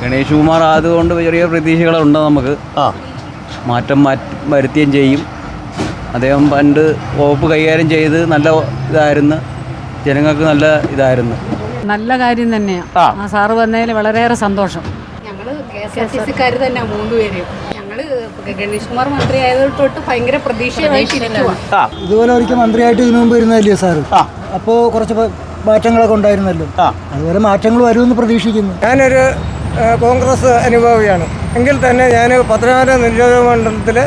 ഗണേഷ് കുമാർ ആയതുകൊണ്ട് ചെറിയ പ്രതീക്ഷകളുണ്ട് നമുക്ക്. ആ. മാറ്റം മാറ്റി വരുത്തുകയും ചെയ്യും. അദ്ദേഹം പണ്ട് വകുപ്പ് കൈകാര്യം ചെയ്ത് നല്ല ഇതായിരുന്നു. ജനങ്ങൾക്ക് നല്ല ഇതായിരുന്നു. നല്ല കാര്യം തന്നെയാണ് ആ. സാറ് വന്നതിൽ വളരെയേറെ സന്തോഷം. ഞങ്ങൾ കെ എസ് ആർ ടി സിക്കാർ തന്നെ മൂന്നുപേരും ഞങ്ങൾ ഗണേഷ് കുമാർ മന്ത്രി ആയതുകൊണ്ട് തൊട്ട് ഭയങ്കര പ്രതീക്ഷയായിട്ടിരിക്കുവാ. ആ. ഇതുപോലെ ഒരിക്കൽ മന്ത്രിയായിട്ട് ഇതിനു മുമ്പ് ഇരുന്നല്ലേ സാറ്? അപ്പോ അപ്പോൾ കുറച്ച് മാറ്റങ്ങളൊക്കെ ഉണ്ടായിരുന്നല്ലോ. ആ. അതുപോലെ മാറ്റങ്ങൾ വരുമെന്ന് പ്രതീക്ഷിക്കുന്നു. ഞാനൊരു കോൺഗ്രസ് അനുഭാവിയാണ്. എങ്കിൽ തന്നെ ഞാൻ പത്തനാപുരം നിയോജക മണ്ഡലത്തിൽ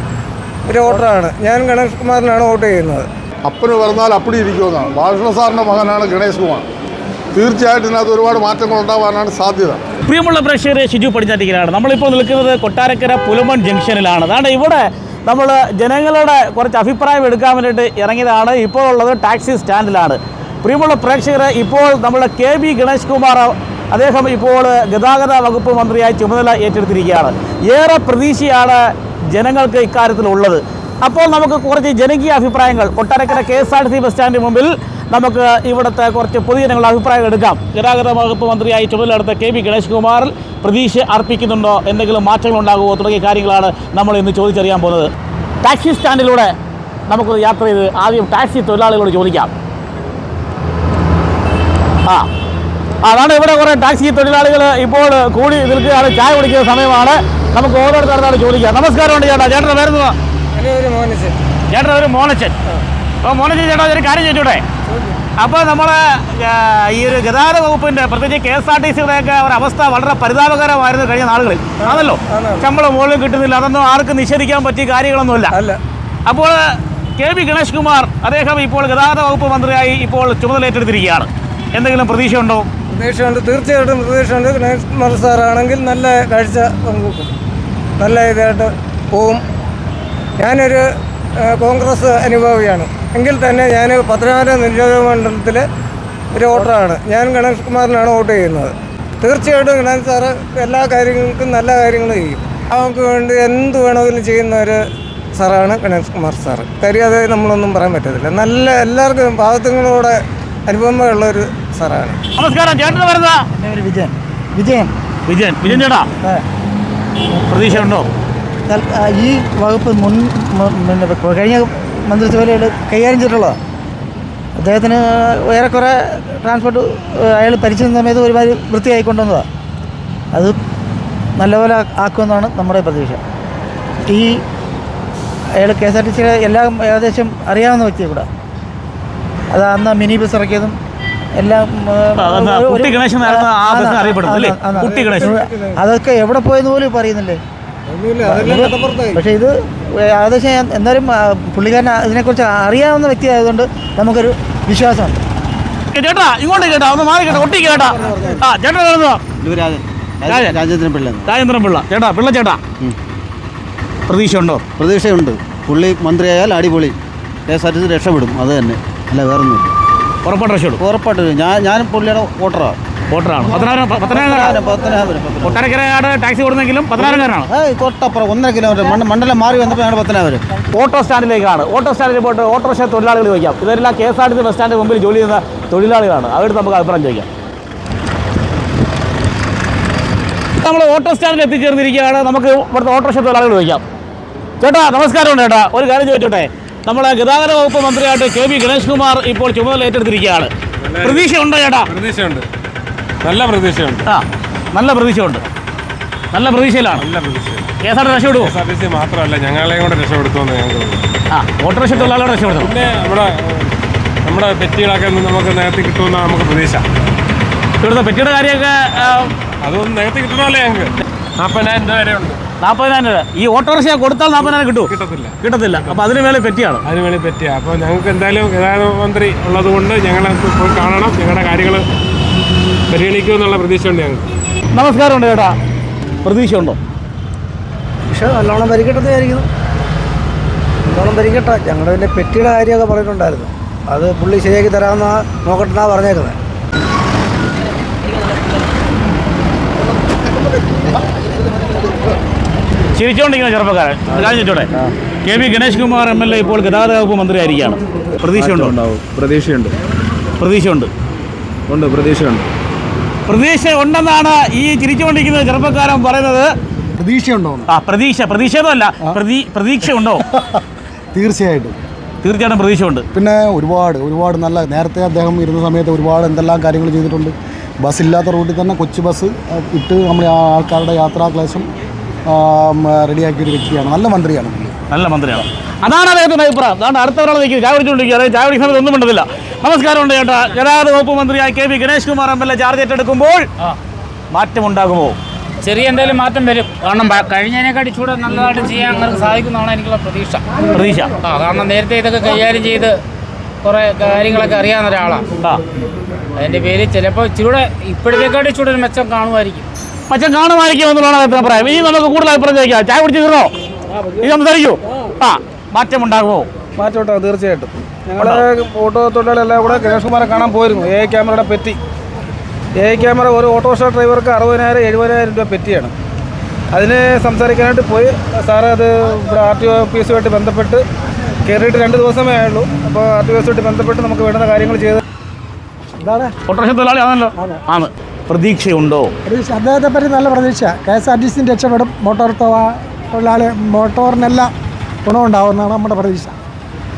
ഒരു വോട്ടറാണ്. ഞാൻ ഗണേഷ് കുമാറിനാണ് വോട്ട് ചെയ്യുന്നത്. അപ്പന് പറഞ്ഞാൽ അപ്പടി ഇരിക്കുമെന്നാണ് ബാലകൃഷ്ണ സാറിന്റെ മകനാണ് ഗണേഷ് കുമാർ. തീർച്ചയായിട്ടും ഇതിനകത്ത് ഒരുപാട് മാറ്റങ്ങൾ ഉണ്ടാവാനാണ് സാധ്യത. പ്രിയമുള്ള പ്രേക്ഷകരെ ഷിജു പടിഞ്ഞാറ്റിക്കലാണ്. നമ്മളിപ്പോൾ നിൽക്കുന്നത് കൊട്ടാരക്കര പുലമൺ ജംഗ്ഷനിലാണ്. അതാണ് ഇവിടെ നമ്മൾ ജനങ്ങളുടെ കുറച്ച് അഭിപ്രായം എടുക്കാൻ വേണ്ടിയിട്ട് ഇറങ്ങിയതാണ്. ഇപ്പോൾ ഉള്ളത് ടാക്സി സ്റ്റാൻഡിലാണ്. പ്രിയമുള്ള പ്രേക്ഷകരെ ഇപ്പോൾ നമ്മുടെ കെ ബി ഗണേഷ് കുമാർ അദ്ദേഹം ഇപ്പോൾ ഗതാഗത വകുപ്പ് മന്ത്രിയായി ചുമതല ഏറ്റെടുത്തിരിക്കുകയാണ്. ഏറെ പ്രതീക്ഷയാണ് ജനങ്ങൾക്ക് ഇക്കാര്യത്തിലുള്ളത്. അപ്പോൾ നമുക്ക് കുറച്ച് ജനകീയ അഭിപ്രായങ്ങൾ. Kottarakkara K S R T C bus സ്റ്റാൻഡിന് മുമ്പിൽ നമുക്ക് ഇവിടുത്തെ കുറച്ച് പൊതുജനങ്ങളുടെ അഭിപ്രായം എടുക്കാം. ഗതാഗത വകുപ്പ് മന്ത്രിയായി ചുമതലയെടുത്ത കെ വി ഗണേഷ് കുമാറിൽ പ്രതീക്ഷ അർപ്പിക്കുന്നുണ്ടോ? എന്തെങ്കിലും മാറ്റങ്ങൾ ഉണ്ടാകുമോ? തുടങ്ങിയ കാര്യങ്ങളാണ് നമ്മൾ ഇന്ന് ചോദിച്ചറിയാൻ പോകുന്നത്. ടാക്സി സ്റ്റാൻഡിലൂടെ നമുക്ക് യാത്ര ചെയ്ത് ആദ്യം ടാക്സി തൊഴിലാളികളോട് ചോദിക്കാം. ആ. അതാണ് ഇവിടെ കുറേ ടാക്സി തൊഴിലാളികൾ ഇപ്പോൾ കൂടി നിൽക്കുകയാണ്. ചായ കുടിക്കുന്ന സമയമാണ്. നമുക്ക് ഓരോരുത്തരോട് ചോദിക്കാം. നമസ്കാരമുണ്ട് ചേട്ടാ. ചേട്ടൻ പേരുന്നതാ ഒരു ചേട്ടൻ ഒരു മോനച്ചൻ അപ്പോൾ മോനച്ചൻ ചേട്ടാ ഒരു കാര്യം ചോദിച്ചൂടെ അപ്പോൾ നമ്മൾ ഈ ഒരു ഗതാഗത വകുപ്പിന്റെ പ്രത്യേകിച്ച് കെ എസ് ആർ ടി സിയുടെയൊക്കെ ഒരു അവസ്ഥ വളരെ പരിതാപകരമായിരുന്നു കഴിഞ്ഞ നാളുകളിൽ. ആണല്ലോ? ശമ്പളം മുകളിൽ കിട്ടുന്നില്ല. അതൊന്നും ആർക്കും നിഷേധിക്കാൻ പറ്റിയ കാര്യങ്ങളൊന്നുമില്ല. അപ്പോൾ കെ വി ഗണേഷ് കുമാർ അദ്ദേഹം ഇപ്പോൾ ഗതാഗത വകുപ്പ് മന്ത്രിയായി ഇപ്പോൾ ചുമതല ഏറ്റെടുത്തിരിക്കുകയാണ് എന്തെങ്കിലും പ്രതീക്ഷയുണ്ടോ? പ്രതീക്ഷയുണ്ട്. തീർച്ചയായിട്ടും പ്രതീക്ഷയുണ്ട്. ഗണേഷ് കുമാർ സാറാണെങ്കിൽ നല്ല കാഴ്ച പങ്കുവെക്കും നല്ല ഇതായിട്ട് പോവും. ഞാനൊരു കോൺഗ്രസ് അനുഭാവിയാണ്. എങ്കിൽ തന്നെ ഞാൻ പത്തനാപുരം നിയോജക മണ്ഡലത്തിൽ ഒരു വോട്ടറാണ്. ഞാൻ ഗണേഷ് കുമാറിനാണ് വോട്ട് ചെയ്യുന്നത്. തീർച്ചയായിട്ടും ഗണേഷ് സാറ് എല്ലാ കാര്യങ്ങൾക്കും നല്ല കാര്യങ്ങൾ ചെയ്യും. അവർക്ക് വേണ്ടി എന്ത് വേണമെങ്കിലും ചെയ്യുന്ന ഒരു സാറാണ് ഗണേഷ് കുമാർ സാറ്. കാര്യം അത് നമ്മളൊന്നും പറയാൻ പറ്റത്തില്ല. നല്ല എല്ലാവർക്കും പാവത്തുങ്ങളോടെ അനുഭവമുള്ള ഒരു സാറാണ്. നമസ്കാരം ചേട്ടന് വരുന്ന എന്റെ പേര് വിജയൻ. വിജയൻ. വിജയൻ. വിജയൻ ചേട്ടാ? പ്രതീക്ഷ ഉണ്ടോ ഈ വകുപ്പ് മുൻ പിന്നെ കഴിഞ്ഞ മന്ത്രിസഭയിൽ കൈകാര്യം ചെയ്തിട്ടുള്ളതാണ് അദ്ദേഹത്തിന് ഏറെക്കുറെ ട്രാൻസ്പോർട്ട് അയാൾ ഭരിച്ചിരുന്ന സമയത്ത് ഒരുമാതിരി വൃത്തിയായി കൊണ്ടുവന്നതാണ് അത് നല്ലപോലെ ആക്കുമെന്നാണ് നമ്മുടെ പ്രതീക്ഷ. ഈ അയാൾ കെ എസ് ആർ ടി സിയുടെ എല്ലാം ഏകദേശം അറിയാവുന്ന വ്യക്തിയെ കൂടെ. അത് അന്ന് മിനി ബസ് ഇറക്കിയതും എല്ലാം കുട്ടി ഗണേശൻ അറിയപ്പെടുന്നത് അല്ലേ? കുട്ടി ഗണേശൻ. അതൊക്കെ എവിടെ പോയെന്ന് പോലും പറയുന്നില്ലേ? പക്ഷെ ഇത് ഏകദേശം എന്തായാലും എന്നാലും പുള്ളിക്കാരൻ ഇതിനെക്കുറിച്ച് അറിയാവുന്ന വ്യക്തി ആയതുകൊണ്ട് നമുക്കൊരു വിശ്വാസമുണ്ട് ചേട്ടാ ഇങ്ങോട്ട് കേട്ടാ ഒന്ന് മാറി കേട്ടോ ഒട്ടി കേട്ടാ. ആ ചേട്ടാ. രാജേന്ദ്രൻ പിള്ള രാജേന്ദ്രൻ പിള്ള ചേട്ടാ പിള്ള ചേട്ടാ. പ്രതീക്ഷ ഉണ്ടോ പ്രതീക്ഷയുണ്ട്. പുള്ളി മന്ത്രിയായാൽ അടിപൊളി. K S R T C രക്ഷപ്പെടും അത് തന്നെ. അല്ല വേറൊന്നുമില്ല. ഉറപ്പായിട്ട് രക്ഷപ്പെടും ഉറപ്പായിട്ടും ഞാൻ ഞാൻ പുള്ളിയുടെ വോട്ടറാണ്? വോട്ടറാണ് പത്തനായിരം പത്തനാപുരം കൊട്ടാരക്കരയാണ് ടാക്സി കൊടുന്നെങ്കിലും പത്തനായിരംകാരനാണ് ഏയ് തൊട്ടപ്പുറം. ഒന്നര കിലോമീറ്റർ. മണ്ഡ- മണ്ഡലം മാറി വന്നപ്പോൾ ഞങ്ങൾ പത്തനാപുരം ഓട്ടോ സ്റ്റാൻഡിലേക്കാണ്. ഓട്ടോ സ്റ്റാൻഡിൽ പോയിട്ട് ഓട്ടോറിക്ഷ തൊഴിലാളികൾ ചോദിക്കാം. ഇതെല്ലാം K S R T C bus stand മുമ്പിൽ ജോലി ചെയ്യുന്ന തൊഴിലാളികളാണ്. അവരുടെ നമുക്ക് അഭിപ്രായം ചോദിക്കാം. നമ്മൾ ഓട്ടോ സ്റ്റാൻഡിൽ എത്തിച്ചേർന്നിരിക്കുകയാണ്. നമുക്ക് ഇവിടുത്തെ ഓട്ടോറിക്ഷ തൊഴിലാളികൾ ചോദിക്കാം. ചേട്ടാ നമസ്കാരമുണ്ട് ചേട്ടാ. ഒരു കാര്യം ചോദിച്ചോട്ടെ? നമ്മളെ ഗതാഗത വകുപ്പ് മന്ത്രിയായിട്ട് കെ വി ഗണേഷ് കുമാർ ഇപ്പോൾ ചുമതല ഏറ്റെടുത്തിരിക്കുകയാണ്. പ്രതീക്ഷ ഉണ്ടോ ചേട്ടാ? പ്രതീക്ഷയുണ്ട്. നല്ല പ്രതീക്ഷയുണ്ട്. ആ നല്ല പ്രതീക്ഷയുണ്ട്. നല്ല പ്രതീക്ഷയിലാണ്. നല്ല പ്രതീക്ഷ കെ എസ് ആർ ടി രക്ഷപ്പെടുമോ എസ് ആർ ടി സി മാത്രമല്ല ഞങ്ങളെയും കൂടെ രക്ഷപ്പെടുത്തുമെന്ന് ഞങ്ങൾക്ക് തോന്നുന്നു. ആ ഓട്ടോറിക്ഷ തൊഴിലാളികളെ രക്ഷപ്പെടുത്തണം. പിന്നെ നമ്മുടെ നമ്മുടെ പെറ്റികളൊക്കെ ഒന്ന് നമുക്ക് നേരത്തെ കിട്ടുമെന്ന് നമുക്ക് പ്രതീക്ഷ. ഇവിടുത്തെ പെറ്റിയുടെ കാര്യമൊക്കെ ആ, അതൊന്നും നേരത്തെ കിട്ടണമല്ലേ ഞങ്ങൾക്ക്. നാൽപ്പതിനായിരം രൂപ വരെ ഉണ്ട് നാൽപ്പതിനായിരം രൂപ. ഈ ഓട്ടോറിക്ഷ കൊടുത്താൽ നാൽപ്പതിനായിരം കിട്ടും. കിട്ടത്തില്ല. കിട്ടത്തില്ല. അപ്പോൾ അതിന് മേലെ പറ്റിയാണ്? അതിന് വേണ്ടി പറ്റിയ. അപ്പോൾ ഞങ്ങൾക്ക് എന്തായാലും ഗതാഗത മന്ത്രി ഉള്ളത് കൊണ്ട് ഞങ്ങളെ പോയി കാണണം. ഞങ്ങളുടെ കാര്യങ്ങൾ പരിഗണിക്കുമെന്നുള്ള പ്രതീക്ഷയുണ്ട് ഞങ്ങൾക്ക്. നമസ്കാരമുണ്ട് ചേട്ടാ. പ്രതീക്ഷ ഉണ്ടോ പക്ഷേ നല്ലോണം വിചാരിക്കുന്നു നല്ലോണം ഭരിക്കട്ടെ ഞങ്ങളുടെ പിന്നെ പെട്ടിയുടെ കാര്യമൊക്കെ പറഞ്ഞിട്ടുണ്ടായിരുന്നു. അത് പുള്ളി ശരിയാക്കി തരാമെന്ന നോക്കട്ടെന്നാ പറഞ്ഞേക്കുന്നത് ചിരിച്ചുകൊണ്ടിരിക്കുന്ന ചെറുപ്പക്കാരൻ. കാണിച്ചിട്ടോടെ K V Ganesh Kumar M L A ഇപ്പോൾ ഗതാഗത വകുപ്പ് മന്ത്രിയായിരിക്കുകയാണ്. പ്രതീക്ഷയുണ്ടോ? ഉണ്ടാവും. പ്രതീക്ഷയുണ്ട്. പ്രതീക്ഷയുണ്ട്. ഉണ്ട് പ്രതീക്ഷയുണ്ട്. പ്രതീക്ഷ ഉണ്ടെന്നാണ് ഈ ചിരിച്ചുകൊണ്ടിരിക്കുന്ന ചെറുപ്പക്കാരൻ പറയുന്നത്. പ്രതീക്ഷയുണ്ടോ ആ പ്രതീക്ഷ. പ്രതീക്ഷയൊന്നുമല്ല. പ്രതീ പ്രതീക്ഷ ഉണ്ടോ തീർച്ചയായിട്ടും. തീർച്ചയായിട്ടും പ്രതീക്ഷയുണ്ട്. പിന്നെ ഒരുപാട് ഒരുപാട് നല്ല നേരത്തെ അദ്ദേഹം ഇരുന്ന സമയത്ത് ഒരുപാട് എന്തെല്ലാം കാര്യങ്ങൾ ചെയ്തിട്ടുണ്ട്. ബസ് ഇല്ലാത്ത റൂട്ടിൽ തന്നെ കൊച്ചു ബസ് ഇട്ട് നമ്മുടെ ആ ആൾക്കാരുടെ യാത്രാക്ലേശം റെഡിയാക്കിയ ഒരു വ്യക്തിയാണ്. നല്ല മന്ത്രിയാണ് നല്ല മന്ത്രിയാണ്. അതാണ് അദ്ദേഹത്തിന്റെ അഭിപ്രായം. അതാണ് അടുത്ത ഒരാൾ നിൽക്കുന്നത്. ചായ കുടിച്ചുകൊണ്ടിരിക്കുക ചായ കുടിക്കുന്ന സമയത്ത് ഒന്നും നമസ്കാരം നമസ്കാരമുണ്ട് ചേട്ടാ. ഗതാഗത വകുപ്പ് മന്ത്രിയായ K V Ganesh Kumar M L A charge ഏറ്റെടുക്കുമ്പോൾ മാറ്റമുണ്ടാകുമോ? ചെറിയ എന്തെങ്കിലും മാറ്റം വരും. കാരണം കഴിഞ്ഞതിനെക്കാട്ടി ചൂടെ നല്ലതായിട്ട് ചെയ്യാൻ അങ്ങനെ സാധിക്കുന്നതാണ് എനിക്കുള്ള പ്രതീക്ഷ. പ്രതീക്ഷ. ആ കാരണം നേരത്തെ ഇതൊക്കെ കൈകാര്യം ചെയ്ത് കുറേ കാര്യങ്ങളൊക്കെ അറിയാവുന്ന ഒരാളാണ് ആ. അതിന്റെ പേര് ചിലപ്പോൾ ചൂടെ ഇപ്പോഴത്തേക്കാട്ടി ചൂടൊരു ഒരു മെച്ചം കാണുമായിരിക്കും. മച്ചൻ കാണുമായിരിക്കും എന്നുള്ളതാണ് അദ്ദേഹത്തിന് അഭിപ്രായം. ഇനി നമുക്ക് കൂടുതൽ അഭിപ്രായം ചോദിക്കാം. ചായ കുടിച്ച് തീർന്നോ? ഇനി സംസാരിക്കൂ. ആ മാറ്റമുണ്ടാകുമോ? മാറ്റം ഉണ്ടാകും തീർച്ചയായിട്ടും ഞങ്ങൾ ഓട്ടോ തൊഴിലാളികളെല്ലാം കൂടെ ഗണേഷ് കുമാരെ കാണാൻ പോയിരുന്നു. എ ക്യാമറയുടെ പെറ്റി. എ ക്യാമറ ഒരു ഓട്ടോറിക്ഷ ഡ്രൈവർക്ക് അറുപതിനായിരം എഴുപതിനായിരം രൂപ പെറ്റിയാണ്. അതിന് സംസാരിക്കാനായിട്ട് പോയി. സാറ് അത് ഇവിടെ ആർ ടി ഓഫീസുമായിട്ട് ബന്ധപ്പെട്ട് കയറിയിട്ട് രണ്ട് ദിവസമേ ആയുള്ളൂ. അപ്പോൾ ആർ ടി ഓഫീസുമായിട്ട് ബന്ധപ്പെട്ട് നമുക്ക് വേണ്ടുന്ന കാര്യങ്ങൾ ചെയ്ത് എന്താണ് ഓട്ടോറിക്ഷ തൊഴിലാളി ആണല്ലോ. ആണ്. പ്രതീക്ഷയുണ്ടോ? പ്രതീക്ഷ. അദ്ദേഹത്തെ പറ്റി നല്ല പ്രതീക്ഷ. കെ എസ് ആർ ടി സിന് രക്ഷപ്പെടും. മോട്ടോർ തൊഴിലാളി മോട്ടോറിനെല്ലാം ഗുണമുണ്ടാവുമെന്നാണ് നമ്മുടെ പ്രതീക്ഷ.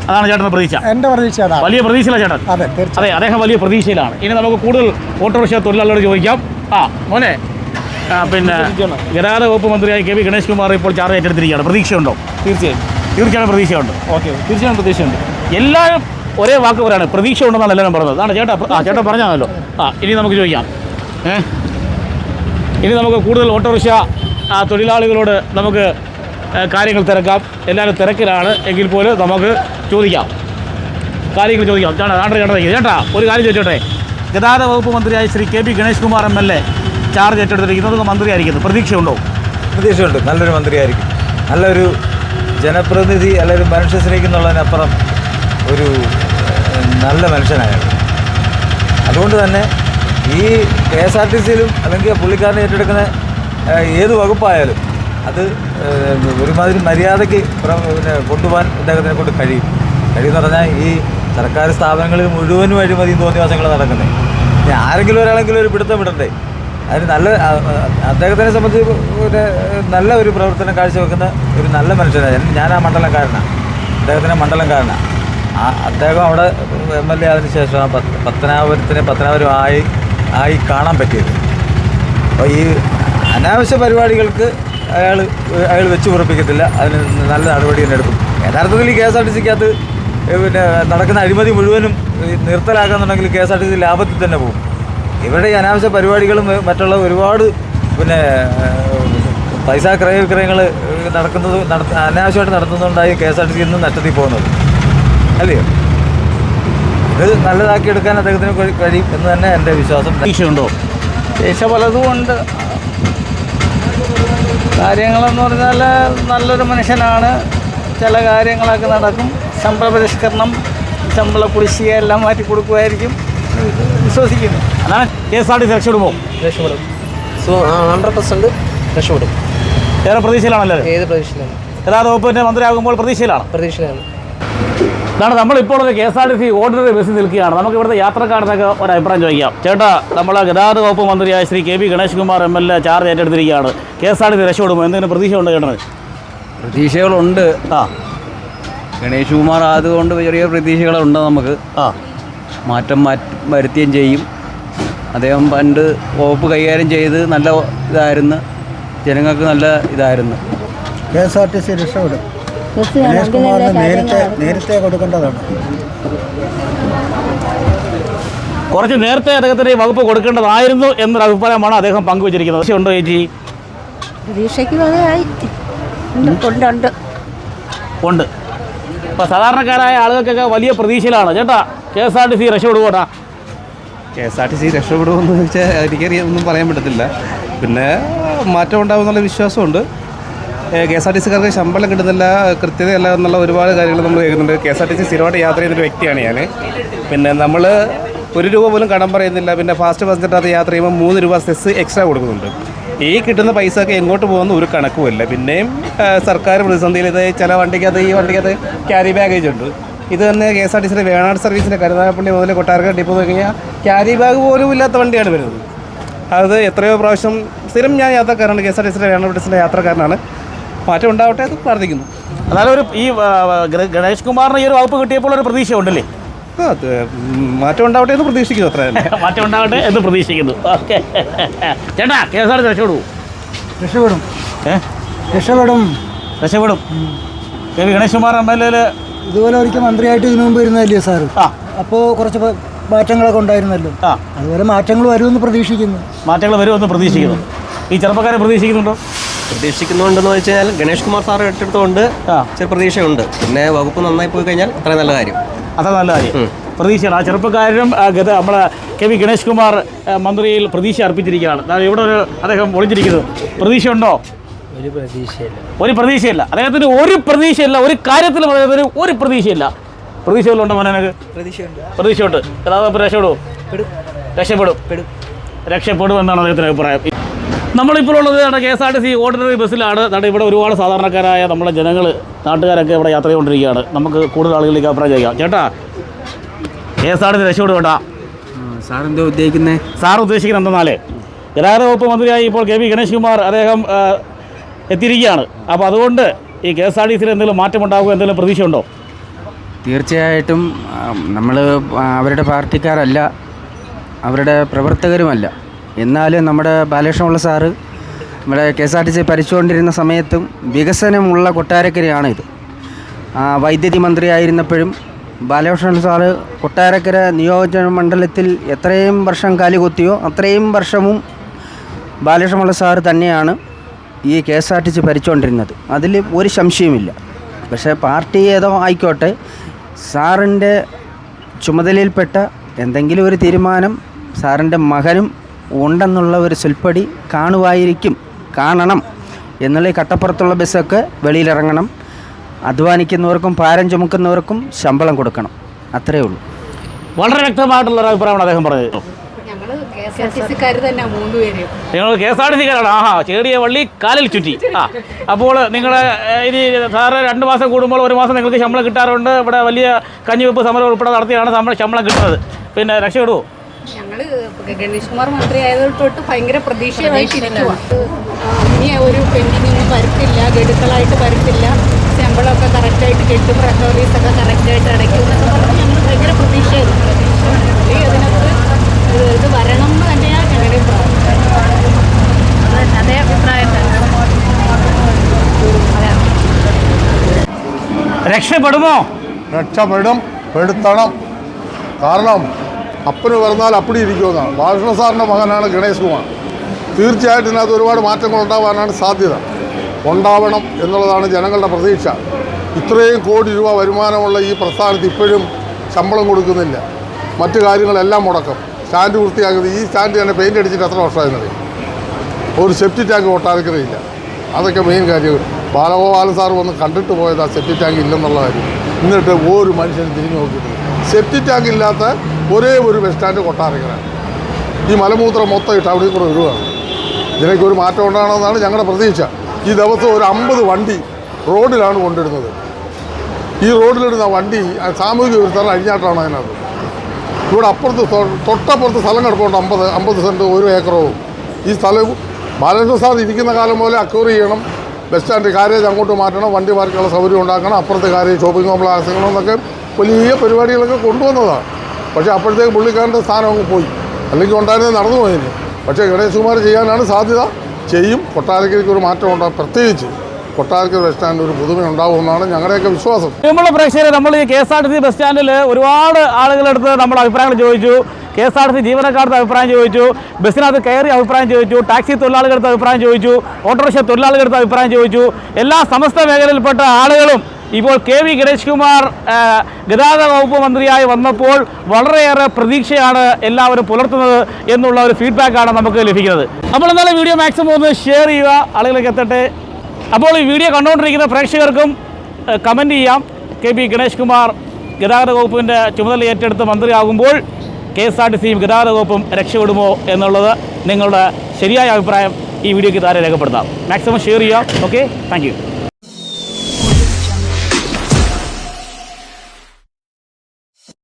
അതാണ് ചേട്ടന്റെ പ്രതീക്ഷ. എന്റെ പ്രതീക്ഷ അതാണ്. വലിയ പ്രതീക്ഷയിലാണ് ചേട്ടൻ? അതെ അതെ അദ്ദേഹം വലിയ പ്രതീക്ഷയിലാണ്. ഇനി നമുക്ക് കൂടുതൽ ഓട്ടോറിക്ഷ തൊഴിലാളികളോട് ചോദിക്കാം. ആ മോനെ. പിന്നെ ഗതാഗത വകുപ്പ് മന്ത്രിയായി കെ വി ഗണേഷ് കുമാർ ഇപ്പോൾ ചാർജ് ഏറ്റെടുത്തിരിക്കുകയാണ്. പ്രതീക്ഷയുണ്ടോ? തീർച്ചയായും. തീർച്ചയായും പ്രതീക്ഷയുണ്ട്. ഓക്കെ തീർച്ചയായും പ്രതീക്ഷയുണ്ട്. എല്ലാവരും ഒരേ വാക്ക് പറയാണ്. പ്രതീക്ഷ ഉണ്ടെന്നാണ് എല്ലാവരും പറഞ്ഞത്. അതാണ് ചേട്ടാ ആ ചേട്ടാ പറഞ്ഞാണല്ലോ ആ ഇനി നമുക്ക് ചോദിക്കാം. ഇനി നമുക്ക് കൂടുതൽ ഓട്ടോറിക്ഷ തൊഴിലാളികളോട് നമുക്ക് കാര്യങ്ങൾ തിരക്കാം. എല്ലാവരും തിരക്കിലാണ്. എങ്കിൽ പോലും നമുക്ക് ചോദിക്കാം. കാര്യങ്ങൾ ചോദിക്കാം. ചേട്ടാ ചേട്ടാ ചേട്ടാ ചേട്ടാ ഒരു കാര്യം ചോദിച്ചോട്ടെ? ഗതാഗത വകുപ്പ് മന്ത്രിയായ Shri K P Ganesh Kumar M L A charge ഏറ്റെടുത്തിരിക്കുന്നത് മന്ത്രിയായിരിക്കുന്നു. പ്രതീക്ഷയുണ്ടോ? പ്രതീക്ഷയുണ്ട്. നല്ലൊരു മന്ത്രിയായിരിക്കും. നല്ലൊരു ജനപ്രതിനിധി അല്ലെങ്കിൽ മനുഷ്യ സ്നേഹിക്കുന്നുള്ളതിനപ്പുറം ഒരു നല്ല മനുഷ്യനായിരുന്നു അതുകൊണ്ട് തന്നെ ഈ കെ എസ് ആർ ടി സിയിലും അല്ലെങ്കിൽ പുള്ളിക്കാരനെ ഏറ്റെടുക്കുന്ന ഏത് വകുപ്പായാലും അത് ഒരുമാതിരി മര്യാദയ്ക്ക് പിന്നെ കൊണ്ടുപോകാൻ അദ്ദേഹത്തിനെ കൊണ്ട് കഴിയും. കഴിയുമെന്ന് പറഞ്ഞാൽ ഈ സർക്കാർ സ്ഥാപനങ്ങളിൽ മുഴുവനും അഴിമതിയും തോന്നിവാസങ്ങൾ നടക്കുന്നത്. ഇനി ആരെങ്കിലും ഒരാളെങ്കിലും ഒരു പിടുത്തം വിടണ്ടേ അതിന് നല്ല അദ്ദേഹത്തിനെ സംബന്ധിച്ച് പിന്നെ നല്ല ഒരു പ്രവർത്തനം കാഴ്ചവെക്കുന്ന ഒരു നല്ല മനുഷ്യനാണ്. ഞാൻ- ആ മണ്ഡലംകാരനാണ്. അദ്ദേഹത്തിന്റെ മണ്ഡലംകാരനാണ്. ആ അദ്ദേഹം അവിടെ എം എൽ എ ആയതിനു ശേഷം പത്തനാപുരത്തിന് പത്തനാപുരം ആയി കാണാൻ പറ്റിയത്. അപ്പോൾ ഈ അനാവശ്യ പരിപാടികൾക്ക് അയാൾ അയാൾ വെച്ച് ഉറപ്പിക്കത്തില്ല. അതിന് നല്ല നടപടി തന്നെ എടുക്കും. യഥാർത്ഥത്തിൽ ഈ കെ എസ് ആർ ടി സിക്കകത്ത് പിന്നെ നടക്കുന്ന അഴിമതി മുഴുവനും നിർത്തലാക്കാന്നുണ്ടെങ്കിൽ K S R T C ലാഭത്തിൽ തന്നെ പോകും. ഇവരുടെ ഈ അനാവശ്യ പരിപാടികളും മറ്റുള്ള ഒരുപാട് പിന്നെ പൈസ ക്രയവിക്രയങ്ങൾ നടക്കുന്നത് നടത്ത അനാവശ്യമായിട്ട് നടത്തുന്നതുകൊണ്ടായി K S R T C ഇന്നും നഷ്ടത്തിൽ പോകുന്നത്. അല്ലയോ ഇത് നല്ലതാക്കി എടുക്കാൻ അദ്ദേഹത്തിന് കഴി- കഴിയും എന്ന് തന്നെ എന്റെ വിശ്വാസം. പ്രതീക്ഷയുണ്ടോ? ദേശ പലതും ഉണ്ട് കാര്യങ്ങളെന്ന് പറഞ്ഞാൽ നല്ലൊരു മനുഷ്യനാണ്. ചില കാര്യങ്ങളൊക്കെ നടക്കും. ശമ്പള പരിഷ്കരണം ശമ്പള കുടിശ്ശിക എല്ലാം മാറ്റി കൊടുക്കുമായിരിക്കും. വിശ്വസിക്കുന്നു. അതാണ് K S R T C രക്ഷപ്പെടുമോ? രക്ഷപ്പെടും. സോ ഹൺഡ്രഡ് പെർസെന്റ് രക്ഷപ്പെടും. ഏറെ പ്രതീക്ഷയിലാണല്ലോ? ഏത് പ്രതീക്ഷയിലാണ്? ഗതാഗത വകുപ്പിന്റെ മന്ത്രിയാകുമ്പോൾ പ്രതീക്ഷയിലാണ്? പ്രതീക്ഷയിലാണ്. ഇതാണ് നമ്മളിപ്പോൾ ഒരു K S R T C ordinary ബസ്സിൽ നിൽക്കുകയാണ്. നമുക്ക് ഇവിടുത്തെ യാത്രക്കാരനൊക്കെ ഒരു അഭിപ്രായം ചോദിക്കാം. ചേട്ടാ നമ്മളെ ഗതാഗത വകുപ്പ് മന്ത്രിയായ Shri K P Ganesh Kumar M L A charge ഏറ്റെടുത്തിരിക്കുകയാണ്. K S R T C രക്ഷപ്പെടുമോ? എന്തെങ്കിലും പ്രതീക്ഷയുണ്ട് ചേട്ടന്? പ്രതീക്ഷകളുണ്ട്. ആ. ഗണേഷ് കുമാർ ആയതുകൊണ്ട് ചെറിയ പ്രതീക്ഷകളുണ്ട് നമുക്ക്. ആ. മാറ്റം മാറ്റി വരുത്തുകയും ചെയ്യും. അദ്ദേഹം പണ്ട് വകുപ്പ് കൈകാര്യം ചെയ്ത് നല്ല ഇതായിരുന്നു. ജനങ്ങൾക്ക് നല്ല ഇതായിരുന്നു. K S R T C രക്ഷപ്പെടും. ഗണേഷ് കുമാറിന് നേരത്തെ നേരത്തെ കൊടുക്കേണ്ടതാണ്. കുറച്ച് നേരത്തെ അദ്ദേഹത്തിന് ഈ വകുപ്പ് കൊടുക്കേണ്ടതായിരുന്നു എന്നൊരു അഭിപ്രായമാണ് അദ്ദേഹം പങ്കുവച്ചിരിക്കുന്നത്. ഉണ്ടോ ചേച്ചി? പ്രതീക്ഷയ്ക്ക് വകയായി ഉണ്ട് ഉണ്ട് ഉണ്ട്. ഇപ്പോൾ സാധാരണക്കാരായ ആളുകൾക്കൊക്കെ വലിയ പ്രതീക്ഷയിലാണ്. ചേട്ടാ K S R T C രക്ഷപ്പെടുവോട്ടാ K S R T C രക്ഷപ്പെടുമെന്ന് വെച്ചാൽ എനിക്കറിയാം ഒന്നും പറയാൻ പറ്റത്തില്ല. പിന്നെ മാറ്റം ഉണ്ടാകുമെന്നുള്ള വിശ്വാസമുണ്ട്. കെ എസ് ആർ ടി സിക്കാർക്ക് ശമ്പളം കിട്ടുന്നില്ല കൃത്യതയല്ല എന്നുള്ള ഒരുപാട് കാര്യങ്ങൾ നമ്മൾ കേൾക്കുന്നുണ്ട്. K S R T C സ്ഥിരമായിട്ട് യാത്ര ചെയ്യുന്ന ഒരു വ്യക്തിയാണ് ഞാൻ പിന്നെ നമ്മൾ ഒരു രൂപ പോലും കടം പറയുന്നില്ല. പിന്നെ ഫാസ്റ്റ് ബസ്സിനകത്ത് യാത്ര ചെയ്യുമ്പോൾ മൂന്ന് രൂപ സെസ് എക്സ്ട്രാ കൊടുക്കുന്നുണ്ട്. ഈ കിട്ടുന്ന പൈസ ഒക്കെ എങ്ങോട്ട് പോകുന്ന ഒരു കണക്കുമില്ല പിന്നെയും സർക്കാർ പ്രതിസന്ധിയിൽ ഇത് ചില വണ്ടിക്കകത്ത് ഈ വണ്ടിക്കകത്ത് ക്യാരി ബാഗേജ് ഉണ്ട്. ഇത് തന്നെ കെ എസ് ആർ ടി സിയുടെ വേണാട് സർവീസിന്റെ കരുനാഗപ്പള്ളി മുതൽ കൊട്ടാരക്കര ഡിപ്പോ പോയി കഴിഞ്ഞാൽ ക്യാരി ബാഗ് പോലും ഇല്ലാത്ത വണ്ടിയാണ് വരുന്നത്. അത് എത്രയോ പ്രാവശ്യം സ്ഥിരം ഞാൻ യാത്രക്കാരാണ്. കെ എസ് ആർ ടി സിയുടെ വേണാട് ബസ്സിന്റെ യാത്രക്കാരനാണ്. മാറ്റം ഉണ്ടാവട്ടെ എന്ന് പ്രാർത്ഥിക്കുന്നു. അതായത് ഒരു ഈ ഗണേഷ് കുമാറിന് ഈ ഒരു വകുപ്പ് കിട്ടിയപ്പോൾ ഒരു പ്രതീക്ഷ ഉണ്ടല്ലേ മാറ്റം ഉണ്ടാവട്ടെ എന്ന് പ്രതീക്ഷിക്കുന്നു അത്ര മാറ്റം ഉണ്ടാവട്ടെ എന്ന് പ്രതീക്ഷിക്കുന്നു. ഓക്കെ. ചേട്ടാ കെ എസ് ആർ രക്ഷപ്പെടും രക്ഷപ്പെടും. രക്ഷപ്പെടും. രക്ഷപ്പെടും K V Ganesh Kumar M L എയിൽ ഇതുപോലെ ഒരിക്കൽ മന്ത്രിയായിട്ട് ഇതിനു മുമ്പ് ഇരുന്നതല്ലേ സാർ? ആ. അപ്പോൾ കുറച്ച് മാറ്റങ്ങളൊക്കെ ഉണ്ടായിരുന്നല്ലോ. ആ. അതുപോലെ മാറ്റങ്ങൾ വരുമെന്ന് പ്രതീക്ഷിക്കുന്നു. മാറ്റങ്ങൾ വരുമെന്ന് പ്രതീക്ഷിക്കുന്നു. ഈ ചെറുപ്പക്കാരെ പ്രതീക്ഷിക്കുന്നുണ്ടോ? പ്രതീക്ഷിക്കുന്നുണ്ടെന്ന് വെച്ച് കഴിഞ്ഞാൽ ഗണേഷ് കുമാർ സാർ ഏറ്റെടുത്തുകൊണ്ട് ആ. ചെറിയ പ്രതീക്ഷയുണ്ട്. പിന്നെ വകുപ്പ് നന്നായി പോയി കഴിഞ്ഞാൽ അത്രയും നല്ല കാര്യം. അതാ നല്ല കാര്യം. പ്രതീക്ഷയാണ്. ആ ചെറുപ്പക്കാരനും നമ്മുടെ ഗത നമ്മുടെ കെ വി ഗണേഷ് കുമാർ മന്ത്രിയിൽ പ്രതീക്ഷ അർപ്പിച്ചിരിക്കുകയാണ്. ഇവിടെ ഒരു അദ്ദേഹം ഒളിഞ്ഞിരിക്കുന്നത് പ്രതീക്ഷയുണ്ടോ? ഒരു പ്രതീക്ഷയില്ല. ഒരു പ്രതീക്ഷയില്ല. അദ്ദേഹത്തിന് ഒരു പ്രതീക്ഷയില്ല. ഒരു കാര്യത്തിലും അദ്ദേഹത്തിന് ഒരു പ്രതീക്ഷയില്ല. പ്രതീക്ഷ വല്ലതും ഉണ്ടോ മോനെ പ്രതീക്ഷയുണ്ട്. പ്രതീക്ഷയുണ്ട് രക്ഷപ്പെടും രക്ഷപ്പെടും. രക്ഷപ്പെടും എന്നാണ് അദ്ദേഹത്തിന്റെ അഭിപ്രായം. നമ്മളിപ്പോൾ ഉള്ളത് K S R T C ordinary ബസ്സിലാണ്. അവിടെ ഇവിടെ ഒരുപാട് സാധാരണക്കാരായ നമ്മുടെ ജനങ്ങൾ നാട്ടുകാരൊക്കെ ഇവിടെ യാത്ര ചെയ്തുകൊണ്ടിരിക്കുകയാണ്. നമുക്ക് കൂടുതൽ ആളുകളിലേക്ക് അഭിപ്രായം ചെയ്യാം. ചേട്ടാ K S R T C രക്ഷപ്പെടും കേട്ടാ സാർ എന്താ ഉദ്ദേശിക്കുന്നത് സാർ ഉദ്ദേശിക്കുന്നത് എന്തെന്നാലേ ഗതാഗത വകുപ്പ് മന്ത്രിയായി ഇപ്പോൾ കെ വി ഗണേഷ് കുമാർ അദ്ദേഹം എത്തിയിരിക്കുകയാണ്. അപ്പോൾ അതുകൊണ്ട് ഈ കെ എസ് ആർ ടി സിയിൽ എന്തെങ്കിലും മാറ്റമുണ്ടാകുമോ എന്തെങ്കിലും പ്രതീക്ഷയുണ്ടോ? തീർച്ചയായിട്ടും നമ്മൾ അവരുടെ പാർട്ടിക്കാരല്ല അവരുടെ പ്രവർത്തകരുമല്ല. എന്നാലും നമ്മുടെ ബാലകൃഷ്ണപിള്ള സാറ് നമ്മുടെ K S R T C ഭരിച്ചുകൊണ്ടിരുന്ന സമയത്തും വികസനമുള്ള കൊട്ടാരക്കരയാണ് ഇത് വൈദ്യുതി മന്ത്രിയായിരുന്നപ്പോഴും ബാലകൃഷ്ണൻ സാറ് കൊട്ടാരക്കര നിയോജക മണ്ഡലത്തിൽ എത്രയും വർഷം കാലുകുത്തിയോ അത്രയും വർഷവും ബാലകൃഷ്ണപിള്ള സാറ് തന്നെയാണ് ഈ K S R T C ഭരിച്ചുകൊണ്ടിരുന്നത്. അതിൽ ഒരു സംശയവുമില്ല. പക്ഷേ പാർട്ടി ഏതോ ആയിക്കോട്ടെ സാറിന്റെ ചുമതലയിൽപ്പെട്ട എന്തെങ്കിലും ഒരു തീരുമാനം സാറിന്റെ മകനും ഉണ്ടെന്നുള്ള ഒരു സ്വൽപ്പടി കാണുവായിരിക്കും. കാണണം. എന്നുള്ള ഈ കട്ടപ്പുറത്തുള്ള ബസ്സൊക്കെ വെളിയിലിറങ്ങണം. അധ്വാനിക്കുന്നവർക്കും ഭാരം ചുമക്കുന്നവർക്കും ശമ്പളം കൊടുക്കണം. അത്രയേ ഉള്ളൂ. വളരെ വ്യക്തമായിട്ടുള്ള ഒരു അഭിപ്രായമാണ് അദ്ദേഹം പറഞ്ഞത്. നിങ്ങൾ കെ എസ് ആർ ടി സിക്കാരാണ്. ആഹാ ചേടിയ വള്ളി കാലിൽ ചുറ്റി. ആ അപ്പോൾ നിങ്ങൾ ഇനി സാറ് രണ്ട് മാസം കൂടുമ്പോൾ ഒരു മാസം നിങ്ങൾക്ക് ശമ്പളം കിട്ടാറുണ്ട്. ഇവിടെ വലിയ കഞ്ഞിവെപ്പ് സമരം ഉൾപ്പെടെ നടത്തിയാണ് നമ്മൾ ശമ്പളം കിട്ടുന്നത്. പിന്നെ രക്ഷപ്പെടുവോ? ഞങ്ങൾ ഗണേഷ് കുമാർ മന്ത്രി ആയത് തൊട്ട് ഭയങ്കര പ്രതീക്ഷയായിട്ടിരിക്കുക ഇനി ഒരു പെൻഡിങ് ഒന്നും വരത്തില്ല ഗഡുക്കളായിട്ട് വരത്തില്ല. ശമ്പളമൊക്കെ കറക്റ്റായിട്ട് കിട്ടും റെക്കവറീസ് ഒക്കെ കറക്റ്റായിട്ട് അടയ്ക്കും എന്നൊക്കെ പറഞ്ഞ് ഞങ്ങൾ ഭയങ്കര പ്രതീക്ഷയായിരുന്നു. പ്രതീക്ഷ അതിനകത്ത് ഇത് ഇത് വരണം എന്ന് തന്നെയാണ് ഞങ്ങളുടെ പ്രാർത്ഥന അതേ അഭിപ്രായം രക്ഷപ്പെടുമോ? രക്ഷപ്പെടും പെടുത്തണം. കാരണം അപ്പന് പറഞ്ഞാൽ അപ്പടി ഇരിക്കുമെന്നാണ് ബാലകൃഷ്ണ സാറിന്റെ മകനാണ് ഗണേഷ് കുമാർ. തീർച്ചയായിട്ടും ഇതിനകത്ത് ഒരുപാട് മാറ്റങ്ങൾ ഉണ്ടാവാനാണ് സാധ്യത. ഉണ്ടാവണം എന്നുള്ളതാണ് ജനങ്ങളുടെ പ്രതീക്ഷ. ഇത്രയും കോടി രൂപ വരുമാനമുള്ള ഈ പ്രസ്ഥാനത്ത് ഇപ്പോഴും ശമ്പളം കൊടുക്കുന്നില്ല. മറ്റു കാര്യങ്ങളെല്ലാം മുടക്കം. സ്റ്റാൻഡ് വൃത്തിയാക്കുന്നത് ഈ സ്റ്റാൻഡ് തന്നെ പെയിന്റ് അടിച്ചിട്ട് എത്ര വർഷമായിരുന്നറിയാം ഒരു സെപ്റ്റി ടാങ്ക് ഒട്ടാക്കുന്നില്ല അതൊക്കെ മെയിൻ കാര്യം. ബാലഗോപാലൻ സാർ വന്ന് കണ്ടിട്ട് പോയത് ആ സെപ്റ്റി ടാങ്ക് ഇല്ലെന്നുള്ള കാര്യം. എന്നിട്ട് ഒരു മനുഷ്യൻ തിരിഞ്ഞു നോക്കിയിട്ടില്ല സെപ്റ്റി ടാങ്ക് ഇല്ലാത്ത ഒരേ ഒരു ബസ് സ്റ്റാൻഡ് കൊട്ടാരക്കര. ഈ മലമൂത്രം മൊത്തം ഇട്ട് അവിടെ കൂടെ വരുവാണ് ഇതിനൊക്കെ ഒരു മാറ്റം ഉണ്ടാകണമെന്നാണ് ഞങ്ങളുടെ പ്രതീക്ഷ. ഈ ദിവസം ഒരു അമ്പത് വണ്ടി റോഡിലാണ് കൊണ്ടിടുന്നത്. ഈ റോഡിലിടുന്ന വണ്ടി സാമൂഹിക വിരുദ്ധം അഴിഞ്ഞാട്ടാണ് അതിനകത്ത്. ഇവിടെ അപ്പുറത്ത് തൊട്ടപ്പുറത്ത് സ്ഥലം കിടപ്പുണ്ട് അമ്പത് അമ്പത് സെന്റ് ഒരു ഏക്കറവും ഈ സ്ഥലം ബാലകൃഷ്ണ സാർ ഇരിക്കുന്ന കാലം പോലെ അക്വയർ ചെയ്യണം. ബസ് സ്റ്റാൻഡ് കാരേജ് അങ്ങോട്ട് മാറ്റണം. വണ്ടി പാർക്കുള്ള സൗകര്യം ഉണ്ടാക്കണം. അപ്പുറത്തെ കാര്യം ഷോപ്പിംഗ് കോംപ്ലക്സ് എന്നൊക്കെ വലിയ പരിപാടികളൊക്കെ കൊണ്ടുവന്നതാണ്. പക്ഷേ അപ്പോഴത്തേക്ക് പുള്ളിക്കാരന്റെ സ്ഥാനം അങ്ങ് പോയി. അല്ലെങ്കിൽ ഉണ്ടായിരുന്നത് നടന്നു പോയതിന് പക്ഷേ ഗണേശകുമാർ ചെയ്യാനാണ് സാധ്യത. ചെയ്യും. കൊട്ടാരക്കരയ്ക്ക് ഒരു മാറ്റം ഉണ്ടാകും പ്രത്യേകിച്ച് കൊട്ടാരക്കര ബസ് സ്റ്റാൻഡിൽ ഒരു പുതുമ ഉണ്ടാവുമെന്നാണ് ഞങ്ങളുടെയൊക്കെ വിശ്വാസം. പ്രിയമുള്ള പ്രേക്ഷകരെ നമ്മൾ ഈ K S R T C bus സ്റ്റാൻഡിൽ ഒരുപാട് ആളുകളെടുത്ത് നമ്മൾ അഭിപ്രായങ്ങൾ ചോദിച്ചു. K S R T C ജീവനക്കാരുടെ അഭിപ്രായം ചോദിച്ചു. ബസ്സിനകത്ത് കയറി അഭിപ്രായം ചോദിച്ചു. ടാക്സി തൊഴിലാളികളുടെ അഭിപ്രായം ചോദിച്ചു. ഓട്ടോറിക്ഷ തൊഴിലാളികളുടെ അഭിപ്രായം ചോദിച്ചു. എല്ലാ സമസ്ത മേഖലയിൽപ്പെട്ട ആളുകളും ഇപ്പോൾ കെ വി ഗണേഷ് കുമാർ ഗതാഗത വകുപ്പ് മന്ത്രിയായി വന്നപ്പോൾ വളരെയേറെ പ്രതീക്ഷയാണ് എല്ലാവരും പുലർത്തുന്നത് എന്നുള്ള ഒരു ഫീഡ്ബാക്കാണ് നമുക്ക് ലഭിക്കുന്നത്. നമ്മൾ എന്തായാലും വീഡിയോ മാക്സിമം ഒന്ന് ഷെയർ ചെയ്യുക ആളുകളിലേക്ക് എത്തട്ടെ. അപ്പോൾ ഈ വീഡിയോ കണ്ടുകൊണ്ടിരിക്കുന്ന പ്രേക്ഷകർക്കും കമന്റ് ചെയ്യാം. കെ പി ഗണേഷ് കുമാർ ഗതാഗത വകുപ്പിന്റെ ചുമതല ഏറ്റെടുത്ത് മന്ത്രിയാകുമ്പോൾ കെ എസ് ആർ ടി സിയും ഗതാഗത വകുപ്പും രക്ഷപ്പെടുമോ എന്നുള്ളത് നിങ്ങളുടെ ശരിയായ അഭിപ്രായം ഈ വീഡിയോയ്ക്ക് താഴെ രേഖപ്പെടുത്താം. മാക്സിമം ഷെയർ ചെയ്യാം ഓക്കെ താങ്ക്